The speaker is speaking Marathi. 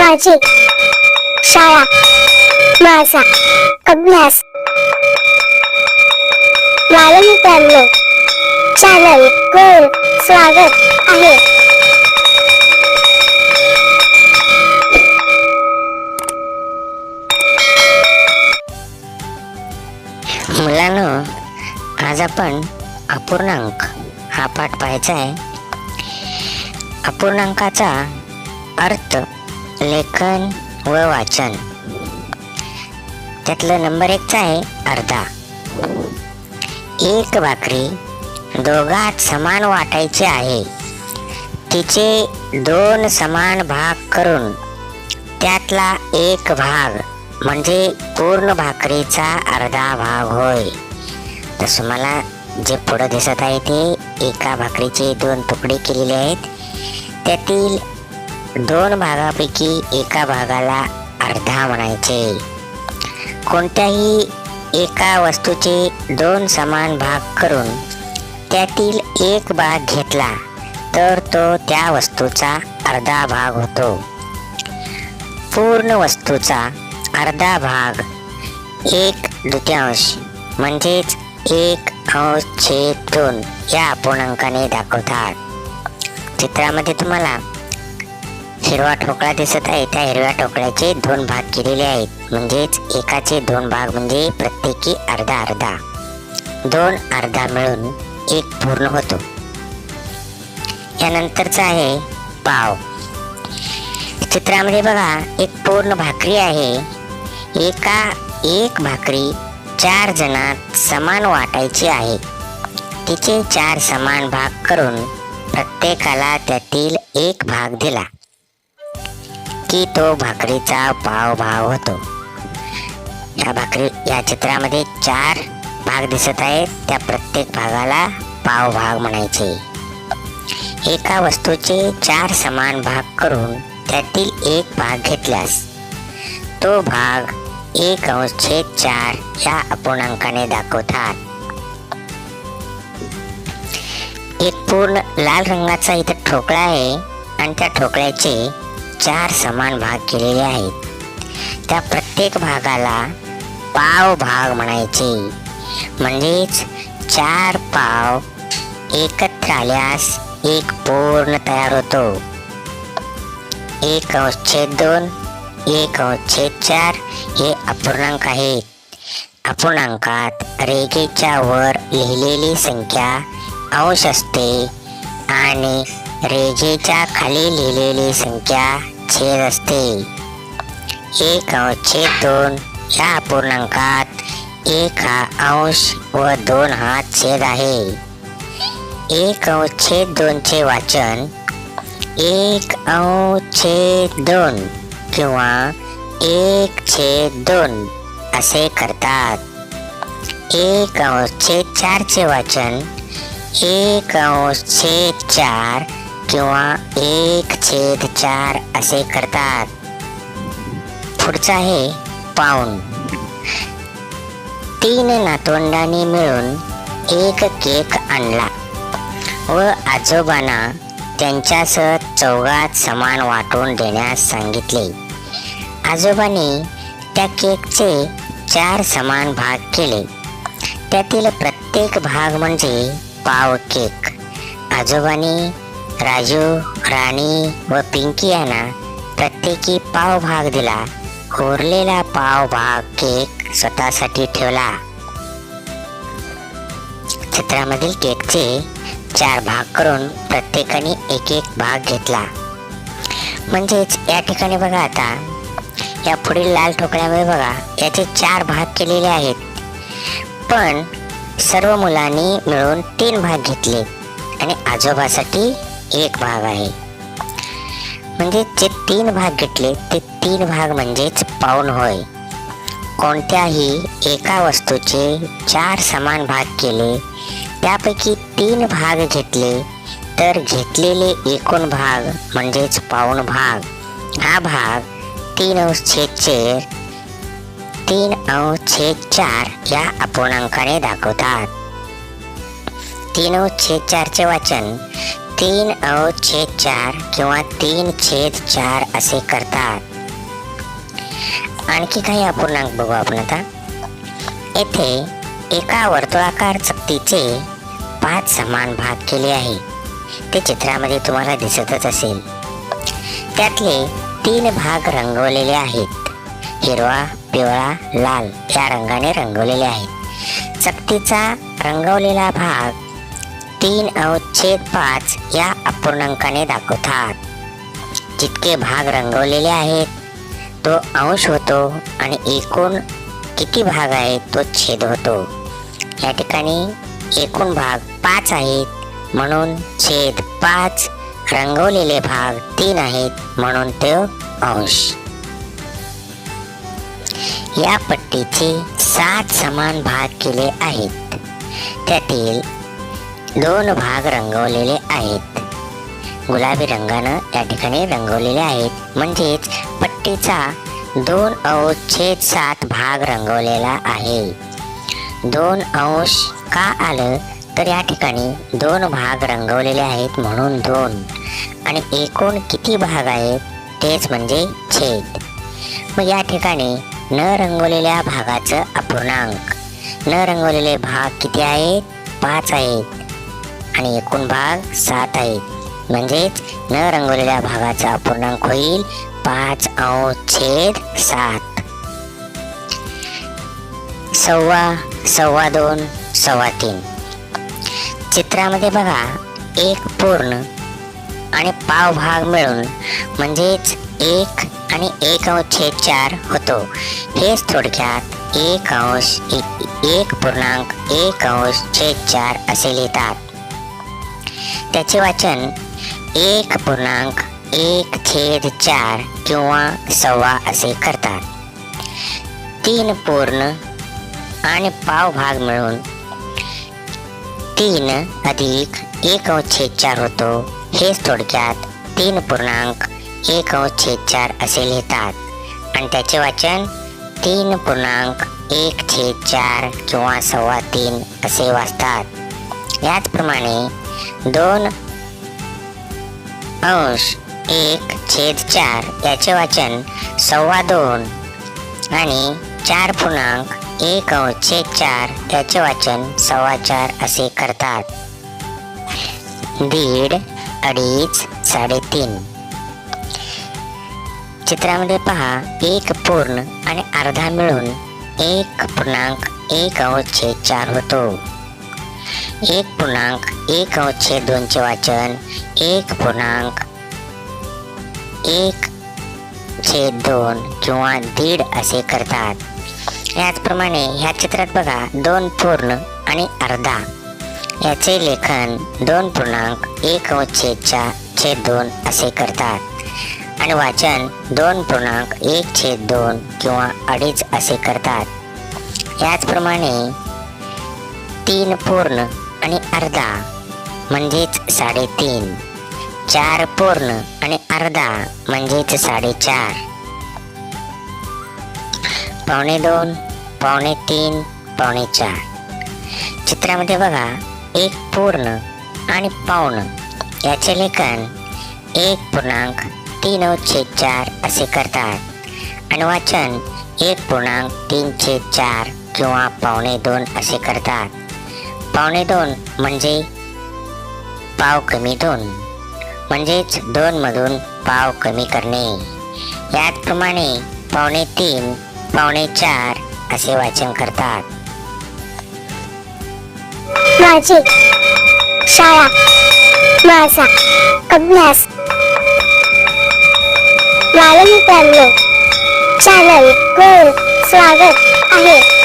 माझी शाळा माझा अभ्यास. बालमित्रांनो चॅनल गोल स्वागत आहे. मुलांनो आज आपण अपूर्णांक हा पाठ पाहायचा आहे. अपूर्णांकाचा अर्थ लेखन व वाचन. त्यातलं नंबर एकचा आहे अर्धा. एक भाकरी दोघात समान वाटायची आहे. तिचे दोन समान भाग करून त्यातला एक भाग म्हणजे पूर्ण भाकरीचा अर्धा भाग होय. तसं मला जे पुढं दिसत आहे ते एका भाकरीचे दोन तुकडे केलेले आहेत. त्यातील दोन भागापैकी एका भागाला अर्धा म्हणायचे. कोणत्याही एका वस्तूचे दोन समान भाग करून त्यातील एक भाग घेतला तर तो त्या वस्तूचा अर्धा भाग होतो. पूर्ण वस्तूचा अर्धा भाग एक द्वितीयांश म्हणजेच एक अंश छेद दोन या अपूर्णांकाने दाखवतात. चित्रामध्ये तुम्हाला हिरवा ठोकळा दिसत आहे. त्या हिरव्या ठोकळ्याचे दोन भाग केलेले आहेत. म्हणजेच एकाचे दोन भाग म्हणजे प्रत्येकी अर्धा अर्धा. दोन अर्धा मिळून एक पूर्ण होतो. यानंतरचा आहे पाव. चित्रामध्ये बघा एक पूर्ण भाकरी आहे. एका एक भाकरी चार जणात समान वाटायची आहे. तिचे चार समान भाग करून प्रत्येकाला त्यातील एक भाग दिला. की तो भाकरीचा पावभाव होतो. या भाकरी या चित्रामध्ये चार भाग दिसत आहेत. त्या प्रत्येक भागाला पाव भाग म्हणायचे. एका वस्तूचे चार समान भाग करून त्यातील एक भाग घेतल्यास तो भाग एक अंश छेद चार या अपूर्णांकाने दाखवतात. एक पूर्ण लाल रंगाचा इथे ठोकळा आहे आणि त्या ठोकळ्याचे चार समान भाग केलेले आहेत. त्या प्रत्येक भागाला पाव भाग म्हणायचे. म्हणजेच चार पाव एकत्र आल्यास एक पूर्ण तयार होतो. एक अंश छेद दोन एक अंश छेद चार हे अपूर्णांक आहेत. अपूर्णांकात रेघेच्या वर लिहिलेली संख्या अंश असते आणि रेघेच्या खाली लिहिलेली संख्या छेद असते. एक अंश छेद दोन या अपूर्णांकात एक हा अंश व दोन हा छेद आहे. एक अंश छेद दोनचे वाचन एक अंश छेद दोन किंवा एक छेद दोन असे करतात. एक अंश छेद चारचे वाचन एक अंश छेद चार किंवा एक छेद चार असे करतात. पुढचा आहे पाऊण तीन नातवंडांनी मिळून एक केक आणला व आजोबांना त्यांच्यासह चौघात समान वाटून देण्यास सांगितले. आजोबांनी त्या केकचे चार समान भाग केले. त्यातील प्रत्येक भाग म्हणजे पाव केक. आजोबांनी राजू राणी व पिंकी यांना प्रत्येकी पाव भाग दिला. उरलेला पाव भाग केक स्वतःसाठी ठेवला. चित्रामधील केकचे चार भाग करून प्रत्येकाने एक एक भाग घेतला. म्हणजेच या ठिकाणी बघा आता. या पुढील लाल ठोकळ्यामुळे बघा याचे चार भाग केलेले आहेत. पण सर्व मुलांनी मिळून तीन भाग घेतले. आणि आजोबासाठी एक भाग आहे. म्हणजे जे तीन भाग घेतले ते तीन भाग म्हणजेच पाऊण होय. कोणत्याही एका वस्तूचे चार समान भाग केले त्यापैकी तीन भाग घेतले तर घेतलेले एकूण भाग म्हणजेच पाऊण भाग. हा भाग तीन अंश छेद चेर तीन अंश छेद चार या अपूर्णांकाने दाखवतात. तीन अंश छेद चारचे वाचन तीन अव छेद चार किंवा तीन छेद चार असे करतात. आणखी काही अपूर्णांक बघू आपण आता. येथे एका वर्तुळाकार चकतीचे पाच समान भाग केले आहे. ते चित्रामध्ये तुम्हाला दिसतच असेल. त्यातले तीन भाग रंगवलेले आहेत. हिरवा पिवळा लाल या रंगाने रंगवलेले आहेत. चकतीचा रंगवलेला भाग तीन अवच्छेद पाच या अपूर्णांकाने दाखवतात. जितके भाग रंगवलेले आहेत तो अंश होतो आणि एकूण किती भाग आहेत तो छेद होतो. या ठिकाणी एकूण भाग पाच आहेत म्हणून छेद पाच रंगवलेले भाग तीन आहेत म्हणून ते अंश. या पट्टीचे सात समान भाग केले आहेत. त्यातील दोन भाग रंगवलेले आहेत. गुलाबी रंगानं या ठिकाणी रंगवलेले आहेत. म्हणजेच पट्टीचा दोन अवच्छेद सात भाग रंगवलेला आहे. दोन अंश का आलं तर या ठिकाणी दोन भाग रंगवलेले आहेत म्हणून दोन. आणि एकूण किती भाग आहेत तेच म्हणजे छेद. मग या ठिकाणी न रंगवलेल्या भागाचं अपूर्णांक. न रंगवलेले भाग किती आहेत? पाच आहेत. आणि एकूण भाग सात आहे. म्हणजेच न रंगवलेल्या भागाचा पूर्णांक होईल पाच अंश छेद सात. सव्वा सव्वा दोन सव्वा तीन. चित्रामध्ये बघा एक पूर्ण आणि पाव भाग मिळून म्हणजेच एक आणि एक अंश छेद चार होतो. हेच थोडक्यात एक अंश एक पूर्णांक एक अंश छेद चार असे लिहितात. त्याचे वाचन एक पूर्णांक एक छेद चार किंवा सव्वा असे करतात. तीन पूर्ण आणि पाव भाग मिळून तीन अधिक एक अंश छेद चार होतो. हेच थोडक्यात तीन पूर्णांक एक अंश छेद चार असे लिहितात. आणि त्याचे वाचन तीन पूर्णांक एक छेद चार किंवा सव्वा तीन असे वाचतात. याचप्रमाणे दोन अंश एक छेद चार याचे वाचन सव्वा दोन आणि चार पूर्णांक एक अंश छेद चार याचे वाचन सव्वा चार असे करतात. दीड अडीच साडेतीन. चित्रामध्ये पहा एक पूर्ण आणि अर्धा मिळून एक पूर्णांक एक अंश छेद चार होतो. एक पूर्णांक एक अंश दोनचे वाचन। एक पूर्णांक एक छेद दोन किंवा दीड असे करतात। याचप्रमाणे ह्या चित्रात बघा दोन पूर्ण आणि अर्धा। याचे लेखन दोन पूर्णांक एक अवच्छेदच्या छेद दोन असे करतात। आणि वाचन दोन पूर्णांक एक छेद दोन किंवा अडीच असे करतात। याचप्रमाणे तीन पूर्ण आणि अर्धा म्हणजेच साडेतीन. चार पूर्ण आणि अर्धा म्हणजेच साडेचार. पावणे दोन पावणे तीन पावणे चार. चित्रामध्ये बघा एक पूर्ण आणि पावण. याचे लेखन एक पूर्णांक तीन छेद चार असे करतात. आणि वाचन एक पूर्णांक तीन छेद चार किंवा पावणे दोन असे करतात. पावणे दोन म्हणजे पाव कमी दोन म्हणजेच दोन मधून पाव कमी करणे. याचप्रमाणे पावणे तीन पावणे चार असे वाचन करतात. माझी शाळा माझा अभ्यास. बालमित्रांनो चॅनल वर स्वागत आहे.